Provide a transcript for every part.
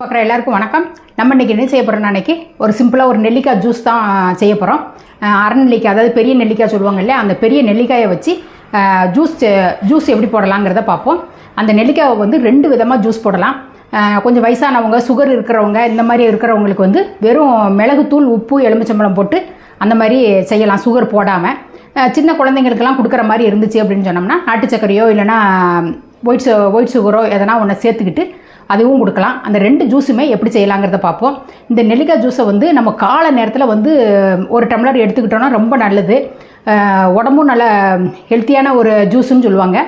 பார்க்குற எல்லாருக்கும் வணக்கம். நம்ம இன்றைக்கி என்ன செய்ய போகிறோம் அன்னைக்கு ஒரு சிம்பிளாக ஒரு நெல்லிக்காய் ஜூஸ் தான் செய்ய போகிறோம் அரை நெல்லிக்காய் அதாவது பெரிய நெல்லிக்காய் சொல்லுவாங்க இல்லையா அந்த பெரிய நெல்லிக்காயை வச்சு ஜூஸ் ஜூஸ் எப்படி போடலாங்கிறத பார்ப்போம். அந்த நெல்லிக்காயை வந்து ரெண்டு விதமாக ஜூஸ் போடலாம். கொஞ்சம் வயசானவங்க சுகர் இருக்கிறவங்க இந்த மாதிரி இருக்கிறவங்களுக்கு வந்து வெறும் மிளகுத்தூள் உப்பு எலுமிச்சம்பழம் போட்டு அந்த மாதிரி செய்யலாம் சுகர் போடாமல் சின்ன குழந்தைங்களுக்கெல்லாம் கொடுக்குற மாதிரி இருந்துச்சு அப்படின்னு சொன்னோம்னா நாட்டு சர்க்கரையோ இல்லைன்னா ஒயிட் சு ஒயிட் சுகரோ எதனா ஒன்று சேர்த்துக்கிட்டு அதுவும் கொடுக்கலாம். அந்த ரெண்டு ஜூஸுமே எப்படி செய்யலாங்கிறத பார்ப்போம். இந்த நெல்லிக்காய் ஜூஸை வந்து நம்ம காலை நேரத்தில் வந்து ஒரு டம்ளர் எடுத்துக்கிட்டோன்னா ரொம்ப நல்லது. உடம்பும் நல்ல ஹெல்த்தியான ஒரு ஜூஸுன்னு சொல்லுவாங்க.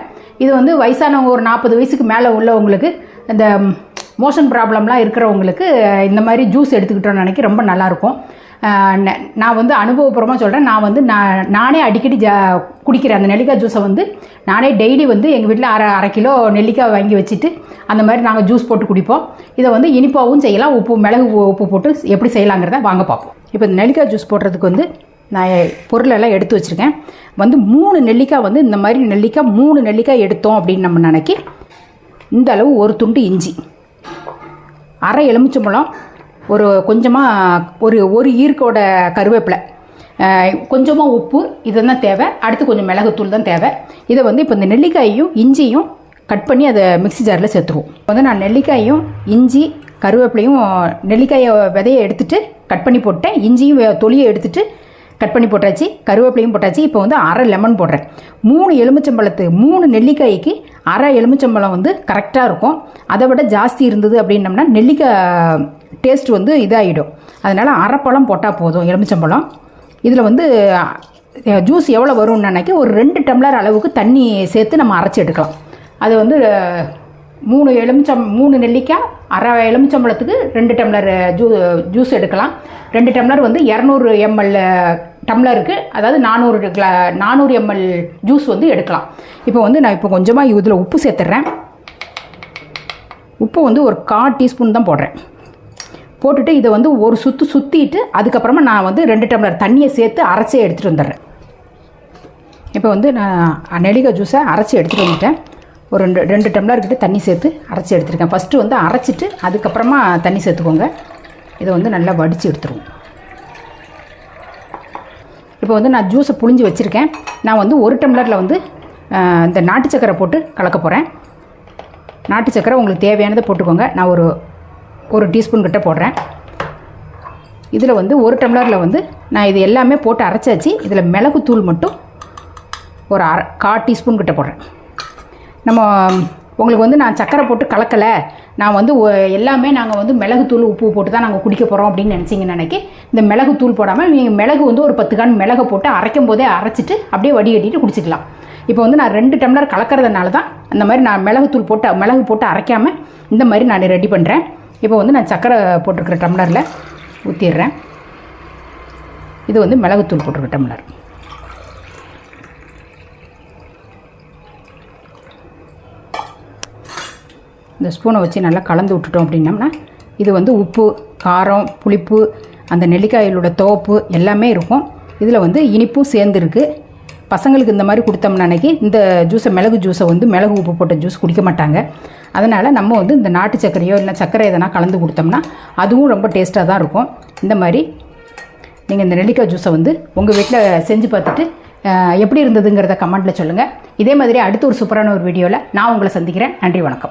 இது வந்து வயசானவங்க ஒரு நாற்பது வயசுக்கு மேலே உள்ளவங்களுக்கு இந்த மோஷன் ப்ராப்ளம்லாம் இருக்கிறவங்களுக்கு இந்த மாதிரி ஜூஸ் எடுத்துக்கிட்டோம்னு நினைக்க ரொம்ப நல்லாயிருக்கும் நான் வந்து அனுபவபூர்வமாக சொல்கிறேன் நான் வந்து நான் நானே அடிக்கடி ஜா குடிக்கிறேன். அந்த நெல்லிக்காய் ஜூஸை வந்து நானே டெய்லி வந்து எங்கள் வீட்டில் அரை அரை கிலோ நெல்லிக்காய் வாங்கி வச்சுட்டு அந்த மாதிரி நாங்கள் ஜூஸ் போட்டு குடிப்போம். இதை வந்து இனிப்பாகவும் செய்யலாம். உப்பு மிளகு உப்பு போட்டு எப்படி செய்யலாங்கிறத வாங்க பார்ப்போம். இப்போ இந்த நெல்லிக்காய் ஜூஸ் போடுறதுக்கு வந்து நான் பொருளெல்லாம் எடுத்து வச்சுருக்கேன். வந்து மூணு நெல்லிக்காய் வந்து இந்த மாதிரி நெல்லிக்காய் மூணு நெல்லிக்காய் எடுத்தோம் அப்படின்னு நம்ம நினைக்கி இந்த அளவு ஒரு துண்டு இஞ்சி அரை எலுமிச்சம்பழம் ஒரு கொஞ்சமாக ஒரு ஒரு ஈர்க்கோட கருவேப்பிலை. கொஞ்சமாக உப்பு இதுதான் தேவை. அடுத்து கொஞ்சம் மிளகுத்தூள் தான் தேவை. இதை வந்து இப்போ இந்த நெல்லிக்காயையும் இஞ்சியும் கட் பண்ணி அதை மிக்ஸி ஜாரில் சேர்த்துருவோம். இப்போ வந்து நான் நெல்லிக்காயும் இஞ்சி கருவேப்பிலையும் நெல்லிக்காயை விதையை எடுத்துகிட்டு கட் பண்ணி போட்டேன். இஞ்சியும் தொலியை எடுத்துகிட்டு கட் பண்ணி போட்டாச்சு. கருவேப்பிலையும் போட்டாச்சு. இப்போ வந்து அரை லெமன் போடுறேன். மூணு எலுமிச்சம்பழத்து மூணு நெல்லிக்காய்க்கு அரை எலுமிச்சம்பழம் வந்து கரெக்டாக இருக்கும். அதை விட ஜாஸ்தி இருந்தது அப்படின்னம்னா நெல்லிக்காய் டேஸ்ட் வந்து இதாகிடும் அதனால் அரைப்பழம் போட்டால் போதும் எலுமிச்சம்பழம். இதில் வந்து ஜூஸ் எவ்வளோ வரும்னு நினைக்க ஒரு ரெண்டு டம்ளர் அளவுக்கு தண்ணி சேர்த்து நம்ம அரைச்சி எடுக்கலாம். அது வந்து மூணு எலுமிச்சம் மூணு நெல்லிக்காய் அரை எலுமிச்சம்பழத்துக்கு ரெண்டு டம்ளர் ஜூ ஜூஸ் எடுக்கலாம். ரெண்டு டம்ளர் வந்து இரநூறு எம்எல் டம்ளருக்கு அதாவது நானூறு கிளா நானூறு எம்எல் ஜூஸ் வந்து எடுக்கலாம். இப்போ வந்து நான் இப்போ கொஞ்சமாக இதில் உப்பு சேர்த்துட்றேன் உப்பு வந்து ஒரு கால் டீஸ்பூன் தான் போடுறேன். போட்டுட்டு இதை வந்து ஒரு சுற்று சுற்றிட்டு அதுக்கப்புறமா நான் வந்து ரெண்டு டம்ளர் தண்ணியை சேர்த்து அரைச்சி எடுத்துகிட்டு வந்துடுறேன். இப்போ வந்து நான் நெல்லிக்காய் ஜூஸை அரைச்சி எடுத்துகிட்டு வந்துட்டேன். ஒரு ரெண்டு ரெண்டு டம்ளர்கிட்ட தண்ணி சேர்த்து அரைச்சி எடுத்துருக்கேன். ஃபஸ்ட்டு வந்து அரைச்சிட்டு அதுக்கப்புறமா தண்ணி சேர்த்துக்கோங்க. இதை வந்து நல்லா வடித்து எடுத்துருவோம். இப்போ வந்து நான் ஜூஸை புழிஞ்சு வச்சுருக்கேன். நான் வந்து ஒரு டம்ளரில் வந்து இந்த நாட்டு சக்கரை போட்டு கலக்க போகிறேன் நாட்டு சக்கரை உங்களுக்கு தேவையானதை போட்டுக்கோங்க. நான் ஒரு ஒரு டீஸ்பூன் கிட்ட போடுறேன். இதில் வந்து ஒரு டம்ளரில் வந்து நான் இது எல்லாமே போட்டு அரைச்சாச்சு. இதில் மிளகுத்தூள் மட்டும் ஒரு அரை கா டீஸ்பூன் கிட்ட போடுறேன். நம்ம உங்களுக்கு வந்து நான் சக்கரை போட்டு கலக்கலை. நான் வந்து ஒ- எல்லாமே நாங்கள் வந்து மிளகுத்தூள் உப்பு போட்டு தான் நாங்கள் குடிக்க போகிறோம் அப்படின்னு நினச்சிங்கன்னு நினைக்கி இந்த மிளகுத்தூள் போடாமல் நீங்கள் மிளகு வந்து ஒரு பத்து கான் மிளகை போட்டு அரைக்கும் போதே அரைச்சிட்டு அப்படியே வடிகட்டிட்டு குடிச்சிக்கலாம். இப்போ வந்து நான் ரெண்டு டம்ளர் கலக்கிறதுனால தான் அந்த மாதிரி நான் மிளகுத்தூள் போட்டு மிளகு போட்டு அரைக்காமல் இந்த மாதிரி நான் ரெடி பண்ணுறேன் இப்போ வந்து நான் சக்கரை போட்டிருக்கிற டம்ளரில் ஊற்றிடுறேன் இது வந்து மிளகுத்தூள் போட்டிருக்க டம்ளர். இந்த ஸ்பூனை வச்சு நல்லா கலந்து விட்டுட்டோம் அப்படின்னம்னா இது வந்து உப்பு காரம் புளிப்பு அந்த நெல்லிக்காயிலோட தோப்பு எல்லாமே இருக்கும். இதில் வந்து இனிப்பும் சேர்ந்துருக்கு பசங்களுக்கு இந்த மாதிரி கொடுத்தோம்னா அன்னைக்கு இந்த ஜூஸை மிளகு ஜூஸை வந்து மிளகு உப்பு போட்ட ஜூஸ் குடிக்க மாட்டாங்க. அதனால் நம்ம வந்து இந்த நாட்டு சர்க்கரையோ இல்லை சர்க்கரை எதனா கலந்து கொடுத்தோம்னா அதுவும் ரொம்ப டேஸ்ட்டாக தான் இருக்கும். இந்த மாதிரி நீங்கள் இந்த நெல்லிக்காய் ஜூஸை வந்து உங்கள் வீட்டில் செஞ்சு பார்த்துட்டு எப்படி இருந்ததுங்கிறத கமெண்ட்டில் சொல்லுங்கள் இதே மாதிரி அடுத்த ஒரு சூப்பரான ஒரு வீடியோவில் நான் உங்களை சந்திக்கிறேன். நன்றி வணக்கம்.